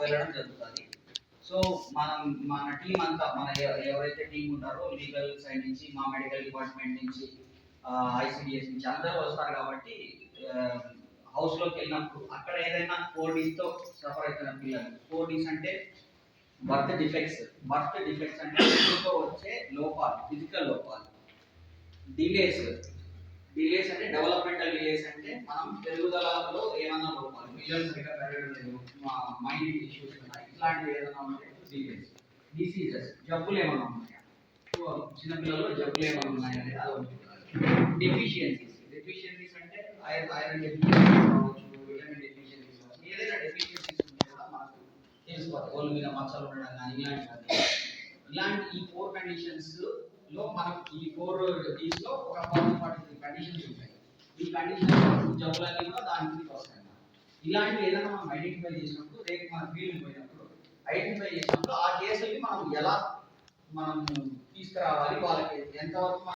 వెళ్ళడం జరుగుతుంది. సో మనం మన టీం అంతా మన ఎవరైతే టీం ఉంటారో లీగల్ సైడ్ నుంచి మా మెడికల్ డిపార్ట్మెంట్ నుంచి ఐసిడిఎస్ నుంచి అందరూ వస్తారు కాబట్టి హౌస్లోకి వెళ్ళినప్పుడు అక్కడ ఏదైనా ఫోర్ డీస్తో సఫర్ అవుతున్న పిల్లలు. ఫోర్ డీస్ అంటే బర్త్ డిఫెక్ట్స్ బర్త్ డిఫెక్ట్స్ అంటే పుట్టుకతో వచ్చే లోపాలు ఫిజికల్ లోపాలు. డిలేస్ డిలేస్ అంటే డెవలప్మెంటల్ డిలేస్ అంటే మనం పెరుగుదలలో ఏమన్నా సరిగ్గా పెరగడం లేదు. మా మైండ్ ఇష్యూస్ ఉన్నాయి. ఇట్లాంటివి ఏదైనా ఉంటే సీరియస్ డిసీజెస్ జబ్బులు ఏమైనా ఉన్నాయా? సో చిన్నపిల్లల్లో జబ్బులు ఏమైనా ఉన్నాయా అనేది అది ఒకటి డెఫిషియన్సీస్ డెఫిషియన్సీస్ అంటే ఐరన్ ఐరన్ డెఫిషియన్సీస్ కావచ్చు విటమిన్ డెఫిషియన్సీస్ కావచ్చు ఏదైనా డెఫిషియన్సీస్ ఉంటే కూడా మనకు తెలిసిపోతాయి. ఒళ్ళు మీద మచ్చలు ఉండడం కానీ ఇలాంటి ఇలాంటి ఈ ఫోర్ కండిషన్స్లో మనకు ఈ ఫోర్ డీస్లో ఒక ఫార్టీ ఫార్టీ కండిషన్స్ ఉంటాయి. ఈ కండిషన్స్ జబ్బులన్నీ కూడా దానికి వస్తాయి. ఇలాంటివి ఏదైనా మనం ఐడెంటిఫై చేసినప్పుడు రేపు మన ఫీల్డ్ పోయినప్పుడు ఐడెంటిఫై చేసినప్పుడు ఆ కేసుల్ని మనం ఎలా మనం తీసుకురావాలి వాళ్ళకి ఎంతవరకు